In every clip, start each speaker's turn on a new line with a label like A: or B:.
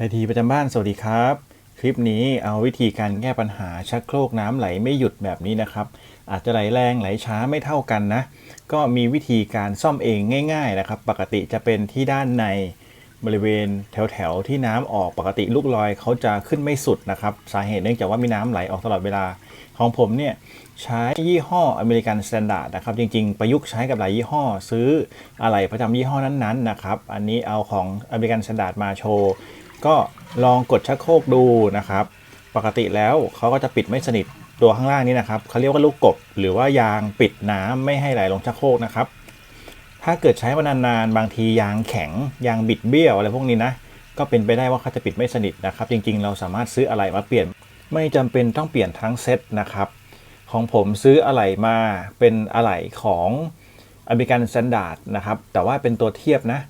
A: ไอทีประจำบ้านสวัสดีครับ คลิปนี้เอาวิธีการแก้ปัญหาชักโครกน้ำไหลไม่หยุดแบบนี้นะครับ อาจจะไหลแรงไหลช้าไม่เท่ากันนะ ก็มีวิธีการซ่อมเองง่ายๆนะครับ ปกติจะเป็นที่ด้านในบริเวณแถวๆที่น้ำออกปกติลูกลอยเขาจะขึ้นไม่สุดนะครับ สาเหตุเนื่องจากว่ามีน้ำไหลออกตลอดเวลาของผมเนี่ยใช้ยี่ห้ออเมริกันสแตนดาร์ดนะครับ จริงๆ ประยุกต์ใช้กับหลายยี่ห้อ ซื้ออะไรประจำยี่ห้อนั้นๆนะครับ อันนี้เอาของอเมริกันสแตนดาร์ดมาโชว์ ก็ลองกดชักโครกดูนะครับ ปกติแล้วเขาก็จะปิดไม่สนิทตัวข้างล่างนี้นะครับเขาเรียกว่าลูกกบ หรือว่ายางปิดน้ำไม่ให้ไหลลงชักโครกนะครับ ถ้าเกิดใช้มานานๆบางทียางแข็งยางบิดเบี้ยวอะไรพวกนี้นะก็เป็นไปได้ว่าเขาจะปิดไม่สนิทนะครับ จริงๆ เราสามารถซื้ออะไรมาเปลี่ยน ไม่จำเป็นต้องเปลี่ยนทั้งเซตนะครับของผมซื้ออะไหล่มาเป็นอะไหล่ของอเมริกันสแตนดาร์ดนะครับแต่ว่าเป็นตัวเทียบนะ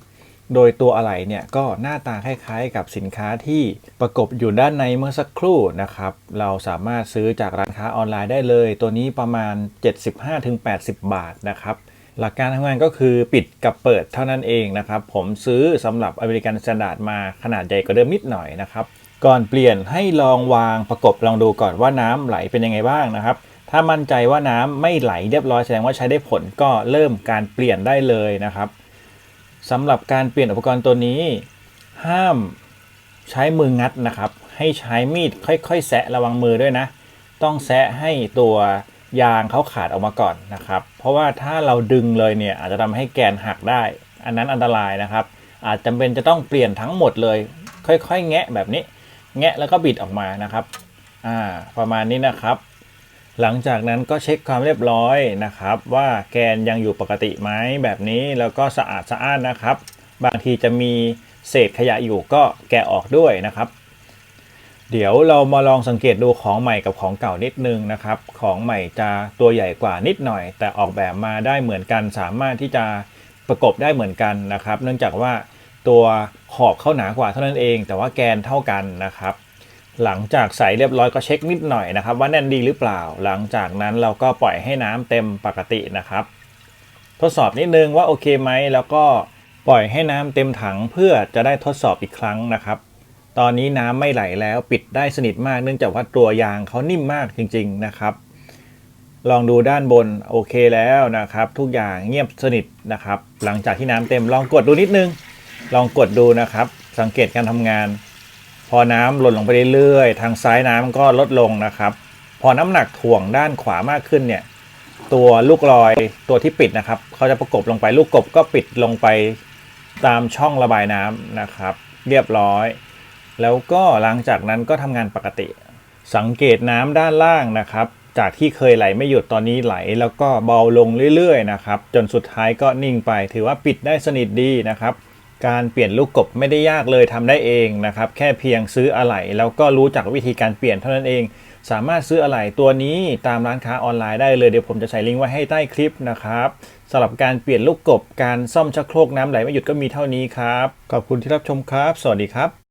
A: โดยตัวอะไหล่เนี่ยก็หน้าตาคล้ายๆ กับสินค้าที่ประกบอยู่ด้านในเมื่อสักครู่นะครับ เราสามารถซื้อจากร้านค้าออนไลน์ได้เลย ตัวนี้ประมาณ 75-80 บาทนะครับ หลักการทำงานก็คือปิดกับเปิดเท่านั้นเองนะครับ ผมซื้อสำหรับอเมริกันสแตนดาร์ดมาขนาดใหญ่กว่าเดิมนิดหน่อยนะครับ ก่อนเปลี่ยนให้ลองวางประกบลองดูก่อนว่าน้ำไหลเป็นยังไงบ้างนะครับถ้ามั่นใจว่าน้ำไม่ไหลเรียบร้อยแสดงว่าใช้ได้ผลก็เริ่มการเปลี่ยนได้เลยนะครับ สำหรับการเปลี่ยนอุปกรณ์ตัวนี้ ห้ามใช้มืองัดนะครับ ให้ใช้มีดค่อยๆ แซะระวังมือด้วยนะ ต้องแซะให้ตัวยางเขาขาดออกมาก่อนนะครับ เพราะว่าถ้าเราดึงเลยเนี่ยอาจจะทำให้แกนหักได้ อันนั้นอันตรายนะครับ อาจจำเป็นจะต้องเปลี่ยนทั้งหมดเลย ค่อยๆ แงะแบบนี้ แงะแล้วก็บิดออกมานะครับ อ่า ประมาณนี้นะครับ หลังจากนั้นก็เช็คความเรียบร้อยนะครับ ว่าแกนยังอยู่ปกติไหมแบบนี้แล้วก็สะอาดสะอ้านนะครับ บางทีจะมีเศษขยะอยู่ก็แกะออกด้วยนะครับ เดี๋ยวเรามาลองสังเกตดูของใหม่กับของเก่านิดนึงนะครับ ของใหม่จะตัวใหญ่กว่านิดหน่อย แต่ออกแบบมาได้เหมือนกันสามารถที่จะประกบได้เหมือนกันนะครับ เนื่องจากว่าตัวขอบเข้าหนากว่าเท่านั้นเอง แต่ว่าแกนเท่ากันนะครับ หลังจากใส่เรียบร้อยก็เช็คนิดหน่อยนะครับ ว่าแน่นดีหรือเปล่า หลังจากนั้นเราก็ปล่อยให้น้ำเต็มปกตินะครับ ทดสอบนิดนึงว่าโอเคไหมแล้วก็ปล่อยให้น้ำเต็มถังเพื่อจะได้ทดสอบอีกครั้งนะครับ ตอนนี้น้ำไม่ไหลแล้วปิดได้สนิทมากเนื่องจากว่าตัวยางเขานิ่มมากจริง ๆนะครับ ลองดูด้านบนโอเคแล้วนะครับ ทุกอย่างเงียบสนิทนะครับ หลังจากที่น้ำเต็มลองกดดูนิดนึง ลองกดดูนะครับ สังเกตการทำงาน พอน้ำหล่นลงไปเรื่อยๆ ทางซ้ายน้ำก็ลดลงนะครับ พอน้ำหนักถ่วงด้านขวามากขึ้นเนี่ย ตัวลูกลอยตัวที่ปิดนะครับเขาจะประกบลงไปลูกกบก็ปิดลงไปตามช่องระบายน้ำนะครับ เรียบร้อย แล้วก็หลังจากนั้นก็ทำงานปกติ สังเกตน้ำด้านล่างนะครับ จากที่เคยไหลไม่หยุดตอนนี้ไหล แล้วก็เบาลงเรื่อยๆนะครับ จนสุดท้ายก็นิ่งไป ถือว่าปิดได้สนิทดีนะครับ การเปลี่ยนลูกกบไม่ได้ยากเลยทำได้เองนะครับ แค่เพียงซื้ออะไหล่แล้วก็รู้จักวิธีการเปลี่ยนเท่านั้นเอง สามารถซื้ออะไหล่ตัวนี้ตามร้านค้าออนไลน์ได้เลยเดี๋ยวผมจะใส่ลิงก์ไว้ให้ใต้คลิปนะครับสำหรับการเปลี่ยนลูกกบการซ่อมชักโครกน้ำไหลไม่หยุดก็มีเท่านี้ครับขอบคุณที่รับชมครับ สวัสดีครับ